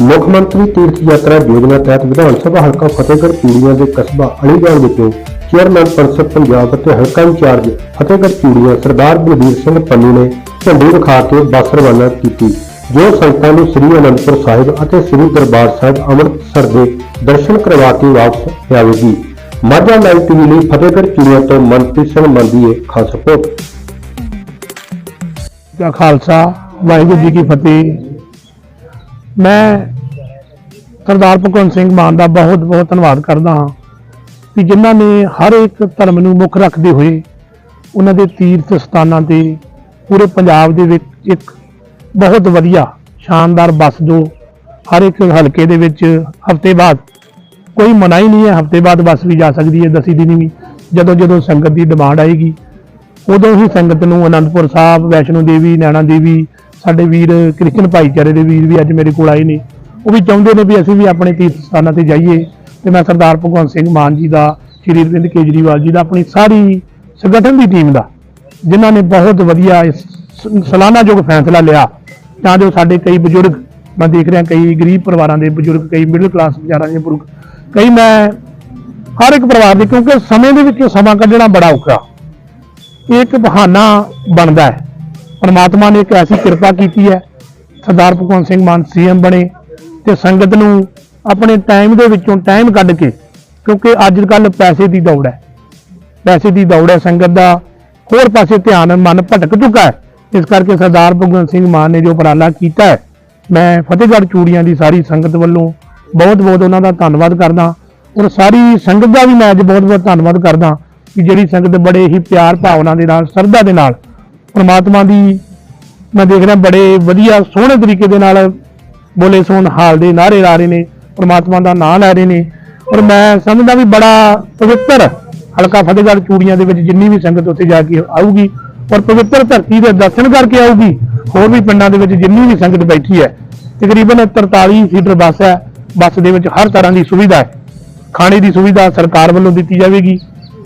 ਮੁੱਖ ਮੰਤਰੀ ਤੀਰਥ ਯਾਤਰਾ ਯੋਜਨਾ ਤਹਿਤ ਵਿਧਾਨ ਸਭਾ ਹਲਕਾ ਫਤਿਹਗੜ੍ਹ ਚੂੜੀਆਂ ਦੇ ਕਸਬਾ ਅਲੀਗੜ੍ਹ ਵਿਖੇ ਚੇਅਰਮੈਨ ਪੰਸਦ ਪੰਜਾਬ ਅਤੇ ਹਲਕਾ ਇੰਚਾਰਜ ਫਤਿਹਗੜ੍ਹ ਚੂੜੀਆਂ ਸਰਦਾਰ ਬਲਬੀਰ ਸਿੰਘ ਪੰਨੂ ਨੇ ਝੰਡੀ ਵਿਖਾ ਕੇ ਬੱਸ ਰਵਾਨਾ ਕੀਤੀ, ਜੋ ਸੰਗਤਾਂ ਨੂੰ ਸ੍ਰੀ ਅਨੰਦਪੁਰ ਸਾਹਿਬ ਅਤੇ ਸ੍ਰੀ ਦਰਬਾਰ ਸਾਹਿਬ ਅੰਮ੍ਰਿਤਸਰ ਦੇ ਦਰਸ਼ਨ ਕਰਵਾ ਕੇ ਵਾਪਸ ਲਿਆਵੇਗੀ। ਮਾਝਾ ਲਾਈਵ ਟੀਵੀ ਲਈ ਫਤਿਹਗੜ੍ਹ ਚੂੜੀਆਂ ਤੋਂ ਮਨਪ੍ਰੀਤ ਸਿੰਘ ਮੰਦੀਏ ਖਾਸ ਰਿਪੋਰਟ ਦਾ ਖਾਲਸਾ ਵਾਹਿਗੁਰੂ ਜੀ ਕੀ ਫਤਿਹ। ਮੈਂ ਸਰਦਾਰ ਭਗਵੰਤ ਸਿੰਘ ਮਾਨ ਦਾ ਬਹੁਤ ਬਹੁਤ ਧੰਨਵਾਦ ਕਰਦਾ ਹਾਂ ਕਿ ਜਿਨ੍ਹਾਂ ਨੇ ਹਰ ਇੱਕ ਧਰਮ ਨੂੰ ਮੁੱਖ ਰੱਖਦੇ ਹੋਏ ਉਹਨਾਂ ਦੇ ਤੀਰਥ ਸਥਾਨਾਂ ਤੇ ਪੂਰੇ ਪੰਜਾਬ ਦੇ ਵਿੱਚ ਇੱਕ ਬਹੁਤ ਵਧੀਆ, ਸ਼ਾਨਦਾਰ ਬੱਸ ਜੋ ਹਰ ਇੱਕ ਹਲਕੇ ਦੇ ਵਿੱਚ ਹਫ਼ਤੇ ਬਾਅਦ, ਕੋਈ ਮਨਾਹੀ ਨਹੀਂ ਹੈ, ਹਫ਼ਤੇ ਬਾਅਦ ਬੱਸ ਵੀ ਜਾ ਸਕਦੀ ਹੈ ਦਸੀ ਦਿਨੀ ਵੀ, ਜਦੋਂ ਜਦੋਂ ਸੰਗਤ ਦੀ ਡਿਮਾਂਡ ਆਏਗੀ, ਉਦੋਂ ਹੀ ਸੰਗਤ ਨੂੰ ਅਨੰਦਪੁਰ ਸਾਹਿਬ, ਵੈਸ਼ਨੋ ਦੇਵੀ, ਨੈਣਾ ਦੇਵੀ ਸਾਡੇ ਵੀਰ ਕ੍ਰਿਸਚਨ ਭਾਈਚਾਰੇ ਦੇ ਵੀਰ ਵੀ ਅੱਜ ਮੇਰੇ ਕੋਲ ਆਏ ਨੇ। ਉਹ ਵੀ ਚਾਹੁੰਦੇ ਨੇ ਵੀ ਅਸੀਂ ਵੀ ਆਪਣੇ ਤੀਰਥ ਸਥਾਨਾਂ ਤੇ ਜਾਈਏ ਤੇ ਮੈਂ ਸਰਦਾਰ ਭਗਵੰਤ ਸਿੰਘ ਮਾਨ ਜੀ ਦਾ, ਸ਼੍ਰੀ ਅਰਵਿੰਦ ਕੇਜਰੀਵਾਲ ਜੀ ਦਾ, ਆਪਣੀ ਸਾਰੀ ਸੰਗਠਨ ਦੀ ਟੀਮ ਦਾ, ਜਿਨ੍ਹਾਂ ਨੇ ਬਹੁਤ ਵਧੀਆ ਇਸ ਸ- ਸਲਾਨਾਯੋਗ ਫੈਸਲਾ ਲਿਆ। ਤਾਂ ਜੋ ਸਾਡੇ ਕਈ ਬਜ਼ੁਰਗ, ਮੈਂ ਦੇਖ ਰਿਹਾ ਕਈ ਗਰੀਬ ਪਰਿਵਾਰਾਂ ਦੇ ਬਜ਼ੁਰਗ, ਕਈ ਮਿਡਲ ਕਲਾਸ ਵਿਚਾਰਾਂ ਦੇ ਬਜ਼ੁਰਗ, ਕਈ ਮੈਂ ਹਰ ਇੱਕ ਪਰਿਵਾਰ ਦੇ, ਕਿਉਂਕਿ ਸਮੇਂ ਦੇ ਵਿੱਚ ਸਮਾਂ ਕੱਢਣਾ ਬੜਾ ਔਖਾ। ਇਹ ਇੱਕ ਬਹਾਨਾ ਬਣਦਾ ਹੈ। ਪਰਮਾਤਮਾ ਨੇ ਇੱਕ ਐਸੀ ਕਿਰਪਾ ਕੀਤੀ ਹੈ, ਸਰਦਾਰ ਭਗਵੰਤ ਸਿੰਘ ਮਾਨ ਸੀਐਮ ਬਣੇ ਤੇ ਸੰਗਤ ਨੂੰ ਆਪਣੇ ਟਾਈਮ ਦੇ ਵਿੱਚੋਂ ਟਾਈਮ ਕੱਢ ਕੇ, ਕਿਉਂਕਿ ਅੱਜ ਕੱਲ ਪੈਸੇ ਦੀ ਦੌੜ ਹੈ। ਪੈਸੇ ਦੀ ਦੌੜ ਹੈ, ਸੰਗਤ ਦਾ ਹੋਰ ਪਾਸੇ ਧਿਆਨ, ਮਨ ਭਟਕ ਚੁੱਕਾ ਹੈ। ਇਸ ਕਰਕੇ ਸਰਦਾਰ ਭਗਵੰਤ ਸਿੰਘ ਮਾਨ ਨੇ ਜੋ ਉਪਰਾਲਾ ਕੀਤਾ ਹੈ, ਮੈਂ ਫਤਿਹਗੜ੍ਹ ਚੂੜੀਆਂ ਦੀ ਸਾਰੀ ਸੰਗਤ ਵੱਲੋਂ ਬਹੁਤ ਬਹੁਤ ਉਹਨਾਂ ਦਾ ਧੰਨਵਾਦ ਕਰਦਾ ਔਰ ਸਾਰੀ ਸੰਗਤ ਦਾ ਵੀ ਮੈਂ ਅੱਜ ਬਹੁਤ ਬਹੁਤ ਧੰਨਵਾਦ ਕਰਦਾ ਕਿ ਜਿਹੜੀ ਸੰਗਤ ਬੜੇ ਹੀ ਪਿਆਰ ਭਾਵਨਾ ਦੇ ਨਾਲ ਸਰਦਾ ਦੇ ਨਾਲ ਪਰਮਾਤਮਾ ਦੀ ਮੈਂ ਦੇਖ ਰਿਹਾ ਬੜੇ ਵਧੀਆ, ਸੋਹਣੇ ਤਰੀਕੇ ਦੇ ਨਾਲ ਬੋਲੇ ਸੋਨ ਹਾਲ ਦੇ ਨਾਰੇ ਲਾ ਰਹੇ ਨੇ, ਪਰਮਾਤਮਾ ਦਾ ਨਾਮ ਲੈ ਰਹੇ ਨੇ। ਔਰ ਮੈਂ ਸਮਝਦਾ ਵੀ ਬੜਾ ਪਵਿੱਤਰ, ਹਲਕਾ ਫਤਿਹਗੜ੍ਹ ਚੂੜੀਆਂ ਦੇ ਵਿੱਚ ਜਿੰਨੀ ਵੀ ਸੰਗਤ ਉੱਥੇ ਜਾ ਕੇ ਆਊਗੀ, ਔਰ ਪਵਿੱਤਰ ਧਰਤੀ ਦੇ ਦਰਸ਼ਨ ਕਰਕੇ ਆਊਗੀ, ਹੋਰ ਵੀ ਪਿੰਡਾਂ ਦੇ ਵਿੱਚ ਜਿੰਨੀ ਵੀ ਸੰਗਤ ਬੈਠੀ ਹੈ, ਤਕਰੀਬਨ 43 ਸੀਟਰ ਬੱਸ ਹੈ, ਬੱਸ ਦੇ ਵਿੱਚ ਹਰ ਤਰ੍ਹਾਂ ਦੀ ਸੁਵਿਧਾ ਹੈ। ਖਾਣੇ ਦੀ ਸੁਵਿਧਾ ਸਰਕਾਰ ਵੱਲੋਂ ਦਿੱਤੀ ਜਾਵੇਗੀ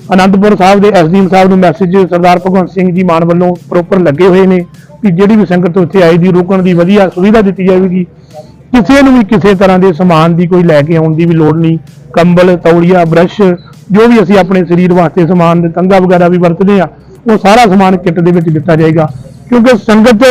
ਅਨੰਦਪੁਰ ਸਾਹਿਬ ਦੇ ਐਸਡੀਐਮ ਸਾਹਿਬ ਨੂੰ ਮੈਸੇਜ ਸਰਦਾਰ ਭਗਵੰਤ ਸਿੰਘ ਜੀ ਮਾਨ ਵੱਲੋਂ ਪ੍ਰੋਪਰ ਲੱਗੇ ਹੋਏ ਨੇ ਕਿ ਜਿਹੜੀ ਵੀ ਸੰਗਤ ਉੱਥੇ ਆਈ ਦੀ, ਰੁਕਣ ਦੀ ਵਧੀਆ ਸੁਵਿਧਾ ਦਿੱਤੀ ਜਾਵੇਗੀ। ਕਿਸੇ ਨੂੰ ਵੀ ਕਿਸੇ ਤਰ੍ਹਾਂ ਦੇ ਸਮਾਨ ਦੀ ਕੋਈ ਲੈ ਕੇ ਆਉਣ ਦੀ ਵੀ ਲੋੜ ਨਹੀਂ। ਕੰਬਲ, ਤੌਲੀਆ ਬ੍ਰਸ਼ ਜੋ ਵੀ ਅਸੀਂ ਆਪਣੇ ਸਰੀਰ ਵਾਸਤੇ ਸਮਾਨ ਦੇ ਤੰਗਾ ਵਗੈਰਾ ਵੀ ਵਰਤਦੇ ਆ ਉਹ ਸਾਰਾ ਸਮਾਨ ਕਿੱਟ ਦੇ ਵਿੱਚ ਦਿੱਤਾ ਜਾਏਗਾ। ਕਿਉਂਕਿ ਸੰਗਤ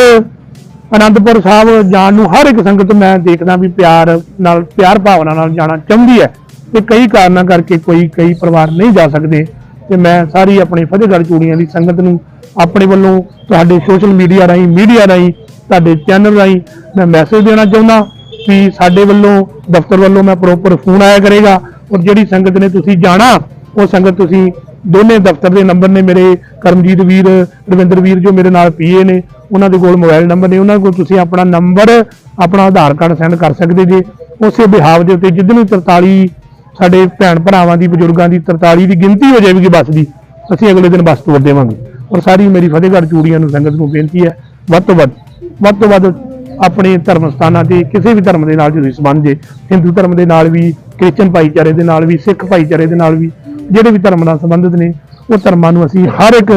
ਅਨੰਦਪੁਰ ਸਾਹਿਬ ਜਾਣ ਨੂੰ ਹਰ ਇੱਕ ਸੰਗਤ ਮੈਂ ਦੇਖਦਾ ਵੀ ਪਿਆਰ ਨਾਲ, ਪਿਆਰ ਭਾਵਨਾ ਨਾਲ ਜਾਣਾ ਚਾਹੁੰਦੀ ਹੈ ਤੇ ਕਈ ਕਾਰਨਾਂ ਕਰਕੇ ਕੋਈ, ਕਈ ਪਰਿਵਾਰ ਨਹੀਂ ਜਾ ਸਕਦੇ। ਤੇ ਮੈਂ ਸਾਰੀ ਆਪਣੀ ਫਤਿਹਗੜ੍ਹ ਚੂੜੀਆਂ ਦੀ ਸੰਗਤ ਨੂੰ ਆਪਣੇ ਵੱਲੋਂ ਤੁਹਾਡੇ ਸੋਸ਼ਲ ਮੀਡੀਆ ਰਾਹੀਂ ਮੀਡੀਆ ਰਾਹੀਂ, ਤੁਹਾਡੇ ਚੈਨਲ ਰਾਹੀਂ ਮੈਂ ਮੈਸੇਜ ਦੇਣਾ ਚਾਹੁੰਦਾ ਵੀ ਸਾਡੇ ਵੱਲੋਂ, ਦਫ਼ਤਰ ਵੱਲੋਂ ਮੈਂ ਪ੍ਰੋਪਰ ਫੋਨ ਆਇਆ ਕਰੇਗਾ ਔਰ ਜਿਹੜੀ ਸੰਗਤ ਨੇ ਤੁਸੀਂ ਜਾਣਾ, ਉਹ ਸੰਗਤ ਤੁਸੀਂ ਦੋਨੇ ਦਫ਼ਤਰ ਦੇ ਨੰਬਰ ਨੇ ਮੇਰੇ ਕਰਮਜੀਤ ਵੀਰ, ਰਵਿੰਦਰ ਵੀਰ ਜੋ ਮੇਰੇ ਨਾਲ ਪੀਏ ਨੇ, ਉਹਨਾਂ ਦੇ ਕੋਲ ਮੋਬਾਈਲ ਨੰਬਰ ਨੇ, ਉਹਨਾਂ ਕੋਲ ਤੁਸੀਂ ਆਪਣਾ ਨੰਬਰ ਆਪਣਾ ਆਧਾਰ ਕਾਰਡ ਸੈਂਡ ਕਰ ਸਕਦੇ ਜੇ। ਉਸੇ ਬਿਹਾਵ ਦੇ ਉੱਤੇ ਜਿੱਦਣ ਵੀ 43 ਸਾਡੇ ਭੈਣ ਭਰਾਵਾਂ ਦੀ, ਬਜ਼ੁਰਗਾਂ ਦੀ 43 ਦੀ ਗਿਣਤੀ ਹੋ ਜਾਵੇਗੀ ਬੱਸ ਦੀ। ਅਸੀਂ ਅਗਲੇ ਦਿਨ ਬੱਸ ਤੋੜ ਦੇਵਾਂਗੇ ਔਰ ਸਾਰੀ ਮੇਰੀ ਫਤਿਹਗੜ੍ਹ ਚੂੜੀਆਂ ਨੂੰ ਸੰਗਤ ਨੂੰ ਬੇਨਤੀ ਹੈ, ਵੱਧ ਤੋਂ ਵੱਧ ਵੱਧ ਤੋਂ ਵੱਧ ਆਪਣੇ ਧਰਮ ਸਥਾਨਾਂ ਤੇ, ਕਿਸੇ ਵੀ ਧਰਮ ਦੇ ਨਾਲ ਤੁਸੀਂ ਸੰਬੰਧ ਜੇ, ਹਿੰਦੂ ਧਰਮ ਦੇ ਨਾਲ ਵੀ, ਕ੍ਰਿਸਚਨ ਭਾਈਚਾਰੇ ਦੇ ਨਾਲ ਵੀ, ਸਿੱਖ ਭਾਈਚਾਰੇ ਦੇ ਨਾਲ ਵੀ, ਜਿਹੜੇ ਵੀ ਧਰਮ ਨਾਲ ਸੰਬੰਧਿਤ ਨੇ, ਉਹ ਧਰਮਾਂ ਨੂੰ ਅਸੀਂ ਹਰ ਇੱਕ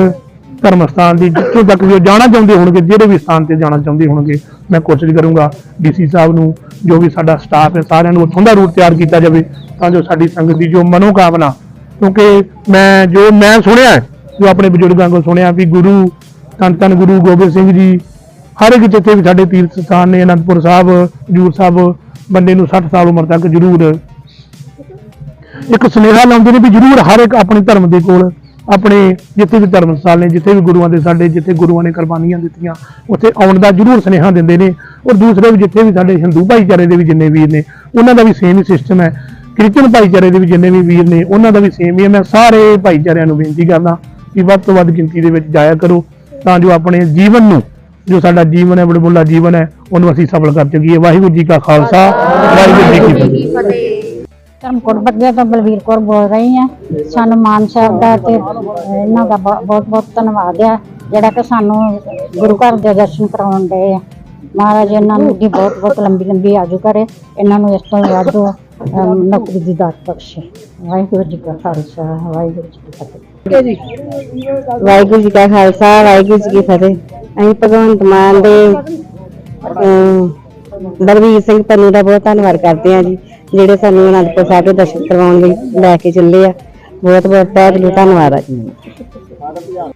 ਧਰਮ ਸਥਾਨ ਦੀ ਜਿੱਥੋਂ ਤੱਕ ਵੀ ਉਹ ਜਾਣਾ ਚਾਹੁੰਦੇ ਹੋਣਗੇ, ਜਿਹੜੇ ਵੀ ਸਥਾਨ ਤੇ ਜਾਣਾ ਚਾਹੁੰਦੇ ਹੋਣਗੇ, ਮੈਂ ਕੋਸ਼ਿਸ਼ ਕਰੂੰਗਾ ਡੀਸੀ ਸਾਹਿਬ ਨੂੰ, ਜੋ ਵੀ ਸਾਡਾ ਸਟਾਫ ਹੈ ਸਾਰਿਆਂ ਨੂੰ ਉੱਥੋਂ ਦਾ ਰੂਟ ਤਿਆਰ ਕੀਤਾ ਜਾਵੇ, ਤਾਂ ਜੋ ਸਾਡੀ ਸੰਗਤ ਦੀ ਜੋ ਮਨੋਕਾਮਨਾ, ਕਿਉਂਕਿ ਮੈਂ ਜੋ ਮੈਂ ਸੁਣਿਆ, ਜੋ ਆਪਣੇ ਬਜ਼ੁਰਗਾਂ ਕੋਲ ਸੁਣਿਆ ਵੀ ਗੁਰੂ, ਧੰਨ ਧੰਨ ਗੁਰੂ ਗੋਬਿੰਦ ਸਿੰਘ ਜੀ, ਹਰ ਇੱਕ ਜਿੱਥੇ ਵੀ ਸਾਡੇ ਤੀਰਥ ਸਥਾਨ ਨੇ, ਅਨੰਦਪੁਰ ਸਾਹਿਬ, ਹਜੂਰ ਸਾਹਿਬ, ਬੰਦੇ ਨੂੰ 60 ਸਾਲ ਉਮਰ ਤੱਕ ਜ਼ਰੂਰ ਇੱਕ ਸੁਨੇਹਾ ਲਾਉਂਦੇ ਨੇ ਵੀ ਜ਼ਰੂਰ ਹਰ ਇੱਕ ਆਪਣੇ ਧਰਮ ਦੇ ਕੋਲ ਆਪਣੇ ਜਿੱਥੇ ਵੀ ਧਰਮ ਸਥਾਨ ਨੇ, ਜਿੱਥੇ ਵੀ ਗੁਰੂਆਂ ਦੇ ਸਾਡੇ, ਜਿੱਥੇ ਗੁਰੂਆਂ ਨੇ ਕੁਰਬਾਨੀਆਂ ਦਿੱਤੀਆਂ, ਉੱਥੇ ਆਉਣ ਦਾ ਜ਼ਰੂਰ ਸੁਨੇਹਾ ਦਿੰਦੇ ਨੇ। ਔਰ ਦੂਸਰੇ ਵੀ ਜਿੱਥੇ ਵੀ ਸਾਡੇ ਹਿੰਦੂ ਭਾਈਚਾਰੇ ਦੇ ਵੀ ਜਿੰਨੇ ਵੀਰ ਨੇ, ਉਹਨਾਂ ਦਾ ਵੀ ਸੇਮ ਹੀ ਸਿਸਟਮ ਹੈ। ਕ੍ਰਿਸਚਨ ਭਾਈਚਾਰੇ ਦੇ ਵੀ ਜਿੰਨੇ ਵੀ ਵੀਰ ਨੇ, ਉਹਨਾਂ ਦਾ ਵੀ ਸੇਮ ਹੀ ਹੈ। ਮੈਂ ਸਾਰੇ ਭਾਈਚਾਰਿਆਂ ਨੂੰ ਬੇਨਤੀ ਕਰਦਾ ਕਿ ਵੱਧ ਤੋਂ ਵੱਧ ਗਿਣਤੀ ਦੇ ਵਿੱਚ ਜਾਇਆ ਕਰੋ, ਤਾਂ ਜੋ ਆਪਣੇ ਜੀਵਨ ਨੂੰ, ਜੋ ਸਾਡਾ ਜੀਵਨ ਹੈ, ਬੜਬੁੱਲਾ ਜੀਵਨ ਹੈ, ਉਹਨੂੰ ਅਸੀਂ ਸਫਲ ਕਰ ਚੁੱਕੀਏ ਵਾਹਿਗੁਰੂ ਜੀ ਕਾ ਖਾਲਸਾ, ਵਾਹਿਗੁਰੂ ਜੀ ਕੀ ਫਤਿਹ। ਧਰਮਕੋਟ ਬੱਗੇ ਤੋਂ ਬਲਵੀਰ ਕੌਰ ਬੋਲ ਰਹੀ ਹਾਂ। ਸਾਨੂੰ ਮਾਨ ਸਾਹਿਬ ਦਾ ਤੇ ਇਹਨਾਂ ਦਾ ਬਹੁਤ ਬਹੁਤ ਧੰਨਵਾਦ ਆ ਜਿਹੜਾ ਕਿ ਸਾਨੂੰ ਗੁਰੂ ਘਰ ਦੇ ਦਰਸ਼ਨ ਕਰਾਉਣ ਦੇ ਆ। ਮਹਾਰਾਜ ਇਹਨਾਂ ਨੂੰ ਦੀ ਬਹੁਤ ਬਹੁਤ ਲੰਬੀ ਲੰਬੀ ਆਜੂ ਕਰੇ ਇਹਨਾਂ ਨੂੰ ਇਸ ਤੋਂ ਵਾਧੂ ਨੌਕਰੀ ਦੀ ਦਾਤ ਬਖਸ਼ੇ। ਵਾਹਿਗੁਰੂ ਜੀ ਕਾ ਖਾਲਸਾ ਵਾਹਿਗੁਰੂ ਜੀ ਕੀ ਫਤਿਹ। ਵਾਹਿਗੁਰੂ ਜੀ ਕਾ ਖਾਲਸਾ ਵਾਹਿਗੁਰੂ ਜੀ ਕੀ ਫਤਿਹ। ਅਸੀਂ ਭਗਵੰਤ ਮਾਨ ਦੇ ਅਮ, ਬਲਵੀਰ ਸਿੰਘ ਪੰਨੂ ਦਾ ਬਹੁਤ ਧੰਨਵਾਦ ਕਰਦੇ ਆ ਜੀ ਜਿਹੜੇ ਸਾਨੂੰ ਅਨੰਦਪੁਰ ਸਾਹਿਬ ਦੇ ਦਰਸ਼ਨ ਕਰਵਾਉਣ ਲਈ ਲੈ ਕੇ ਚੱਲੇ ਆ। ਬਹੁਤ ਬਹੁਤ ਤਹਿ ਦਿਲੋਂ ਧੰਨਵਾਦ ਆ ਜੀ